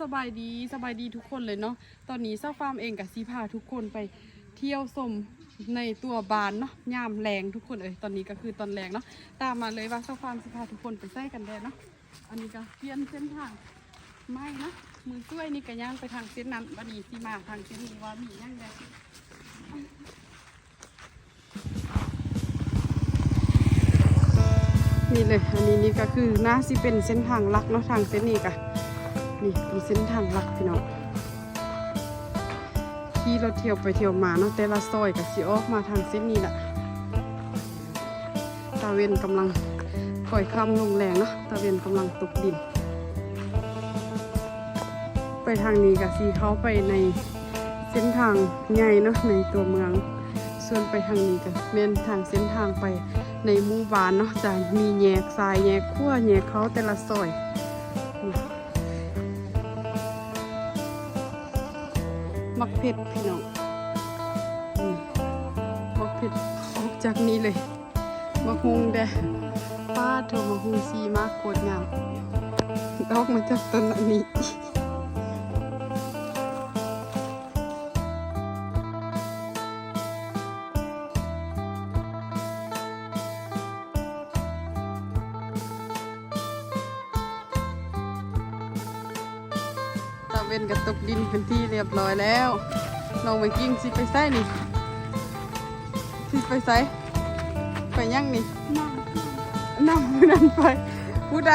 สบายดีสบายดีทุกคนเลยเนาะ ตอนนี้เศร้าฟาร์มเองกับซีพาทุกคนไปเที่ยวชมในตัวบานเนาะยามแรงทุกคนเอ้ยตอนนี้ก็คือตอนแรงเนาะตามมาเลยว่าเศร้าฟาร์มซีพาทุกคนไปใส่กันแดดเนาะ อันนี้ก็เปลี่ยนเส้นทางไม่นะ มือช่วยนี่ก็ย่างไปทางเส้นนั้นบัดนี้สิมาทางเส้นนี้ว่ามีย่างได้นี่เลยอันนี้นี่ก็คือน่าสิเป็นเส้นทางลักเนาะทางเส้นนี้กะนี่เป็นเส้นทางหลักพี่น้องที่เราเที่ยวไปเที่ยวมาเนาะแต่ละซอยกับสีออกมาทางเส้นนี้แหละตาเวนกำลังค่อยคำลงแรงเนาะตาเวนกำลังตกดิน ไปทางนี้กับสีเขาไปในเส้นทางใหญ่เนาะในตัวเมือง ส่วนไปทางนี้กับเมนทางเส้นทางไปในหมู่บ้านเนาะจะมีแยกซ้ายแยกขั้วแยกเขาแต่ละซอยมักเผ็ดพี่น้องมักเผ็ดออกจากนี้เลยมะฮุงแดป้าเธอมะฮุงซีมากโคตรงามดอกมาจากต้นอัน วนกับตกดินเป็นที่เรียบร้อยแล้วน้องไปกิ้งสิไปไส่นี่สิไปไส่ไปยังนี่นั่งนั่นไปผู้ใด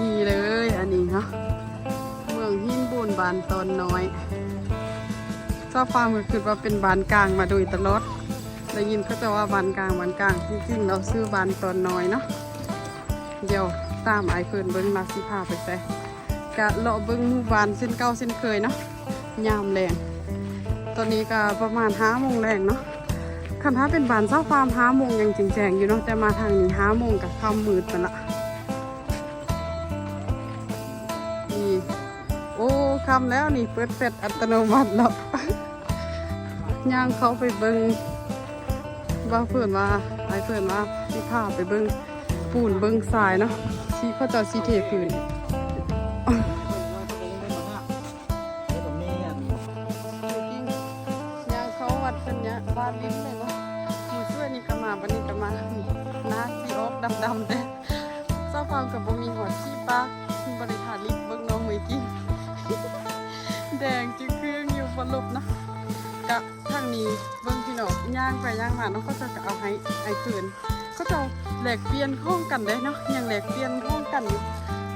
นี่เลยอันนี้เนาะเมืองหินบูนบานตอนน้อยเจ้าฟาร์มก็คือว่าเป็นบานกลางมาโดยตลอดได้ยินเขาจะว่าบานกลางบานกลางจริงๆเราซื้อบานตอนน้อยเนาะเดี๋ยวตามไอเฟิร์นเบิ้งมาสิพาไปใส่ กะเลาะเบิ้งหมู่บ้านเส้นเก่าเส้นเคยเนาะยามแรงตอนนี้ก็ประมาณห้าโมงแรงเนาะคันถ้าเป็นบ้านเศร้าฟาร์มห้าโมงยังจริงแจงอยู่เนาะแต่มาทางนี้ห้าโมงกับค่ำมืดไปละนี่โอ้ค่ำแล้วนี่เปิดเฟซอัตโนมัติแล้วย่างเขาไปเบิ้งว่าเพื่อนว่าไอ้เพื่อนว่าที่พาไปเบิ้งปูนเบิ้งทรายเนาะที่เขาจะซีเทพื้น ยางเขาวัดเป็นเนี้ยบ้านลิ้นเลยเนาะหมูช่วยนี่กมาบันนี้กมานี่หน้าสีออกดำๆแต่เจ้าฟาร์มกับบ่มีหัวชีปะบริหารลิฟเบิ่งน้องมือกิ้งแดงจึงเครื่องอยู่บนลบนะกะทางนี้เบิ่งพี่น้องย่างไปย่างมานาะเขาจะเอาให้ไอ้คืนเขาจะแหลกเปลี่ยนห้องกันได้เนาะยังแหลกเปลี่ยนห้องกันอยู่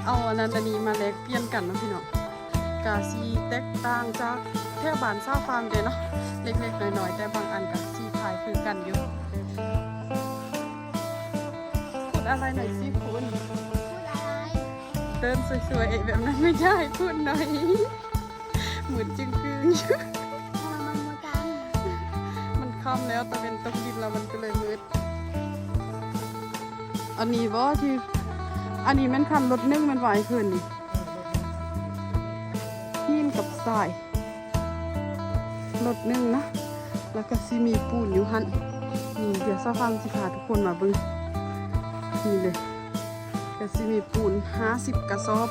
เอาอันนั้นอันนี้มาแหลกเปลี่ยนกันเนาะพี่น้องกาซีแตกต่างจากเที่ยวบานเศร้าฟาร์มเดเนาะเล็กๆน้อยๆแต่บางอันกับซีขายคือกันอยู่พูดอะไรหน่อยสิคุณพูดอะไรเดินสวยๆแบบนั้นไม่ได้พูดหน่อยเหมือนจึงคืนอยู่ทำไมมันมากันมันค่ำแล้วแต่เป็นตกดินแล้วมันก็เลยมืดอันนี้บ่ที่ อันนี้แมันคันรถนึ่งมันไหวขึ้นนี่หินกับทรายรถนึ่งนะ แล้วก็สิมีปูนอยู่หันนี่เดี๋ยวซาฟังสิพาทุกคนมาเบิ่งนี่เลยก็สิมีปูนห้าสิบกระสอบ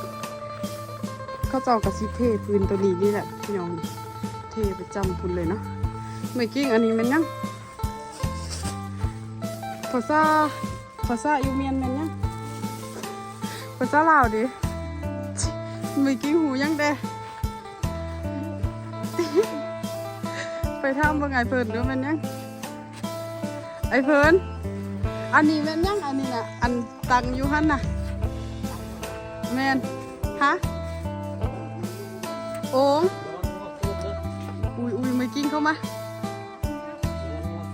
เขาเจ้ากระสิเทพื้นตัวนี้นี่แหละพี่น้องเทประจำพุนเลยเนาะเมื่อกี้อันนี้มันยังภาษาภาษาอยู่เมียนแมันยังาษาลาวดิเมื่อกี้หูยังแต่ไปทำว่าไงเพิ่นเด้อแมันยังไอเพิ่นอันนี้แม่นยังอันนี้น่ะอันตังอยู่หันน่ะแม่นฮะโอ้งอุ้ยอุ้ยไม่กิ้งเข้ามา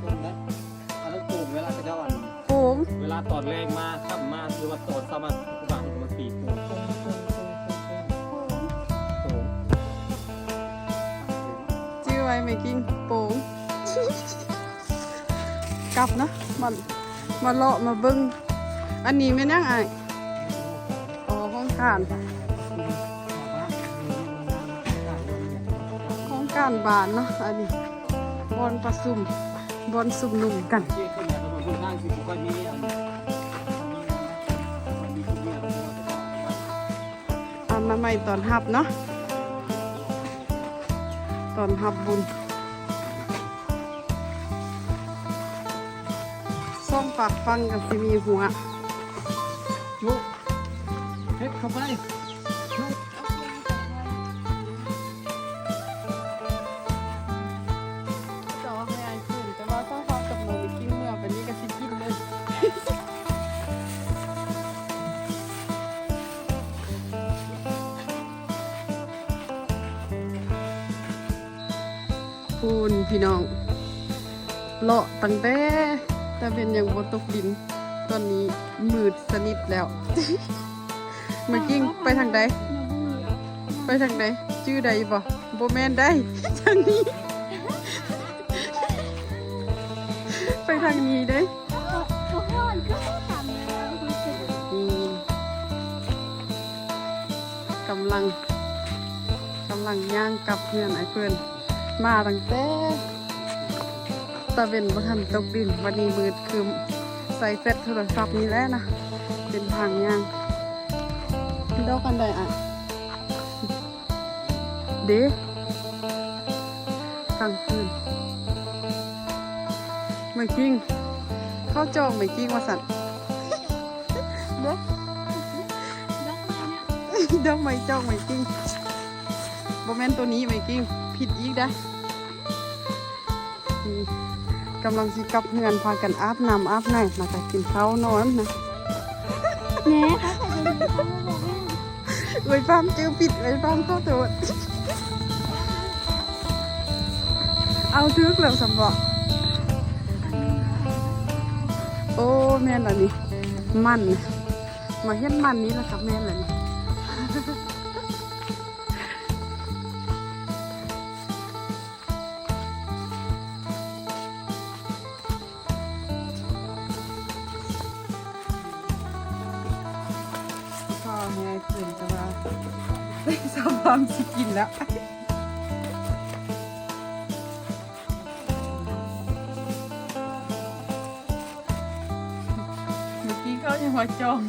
อันนั้นปลูกเวลาจะเจ้าอันโอ้งเวลาตอนแรงมาขับมาหรือว่าตอนเข้ามา ชื่อไว้ไม่กิ้งโป่งกลับนะมันมาเลาะมาเบิ้งอันนี้แม่นยังไงอ๋อห้องการห้องการบานเนาะอันนี้บอนประสุมบอนสุมหนุ่มกันอันมีมีมีมีมีมีอันมาใหม่ตอนหับเนาะ ตอนทับบุญซ่อมปากฟังกับซีมีหัวยุเฮ็ดเข้าไป พูนพี่น้อง เลาะตั้งแต่แต่เป็นยังบนตกดิน ตอนนี้มืดสนิทแล้ว เมื่อกี้ไปทางใด ไปทางใดชื่อใดบ่โบแมนได้ทางนี้ ไปทางนี้ได้กำลังกำลังย่างกับเพื่อนไอ้เพื่อน มาตั้งแต่ตะเวนประทันตกดินวันนี้มืดคือใส่เฟซโทรศัพท์นี่แหละนะ เป็นทางย่างดอกกันได้อะเด้กลางคืนไม่กิ้งเข้าจองไม่กิ้งว่าสันเด้อดอกไม้จองไม่กิ้งบ่แม่นตัวนี้ไม่กิ้ง ผิดอีกได้อนี่กำลังสิกลับเฮือนพากันอาบน้ำอาบไหนมาจากกินข้าวนอนนะแม่เขาใส่จะมีเขาบอกว่าเอ้ยฟามจื้อผิดเอ้ยฟามเข้าตัวเอาทึกแล้วสำบอกโอ้ แม่นอันนี้ มันน่ะมาเห็นมันนี้แล้วครับแม่นอันนี้ ความชิกินแล้วเมื่อกี้เขายังมาจอง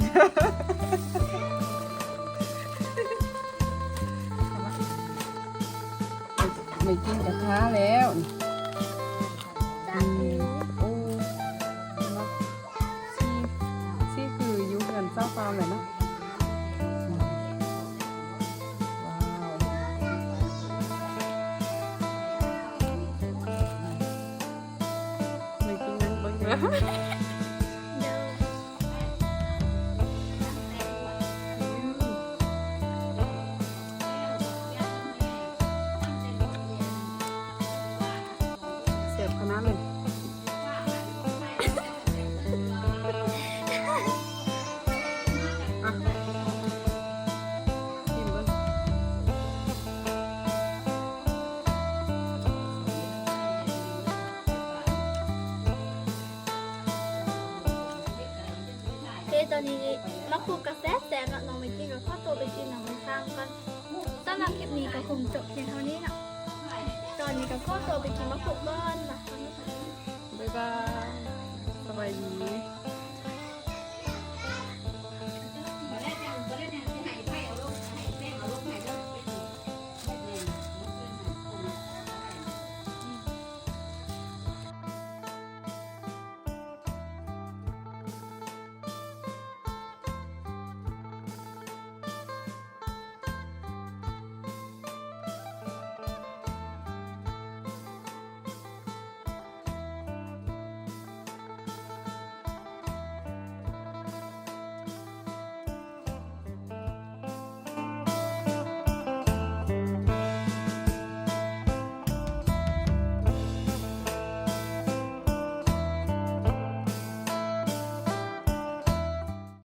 ไม่กินกระทะแล้ว Tchau. ตอนนี้มาคุกกระแสแสบแล้วน้องไปกินกับข้าวตัวไปกินหนังมันข้างกันสำหรับคลิปนี้ก็คงจบเพียงเท่านี้นะตอนนี้ก็ข้าวตัวไปกินมะขุกบ้านนะบ๊ายบายสบายดี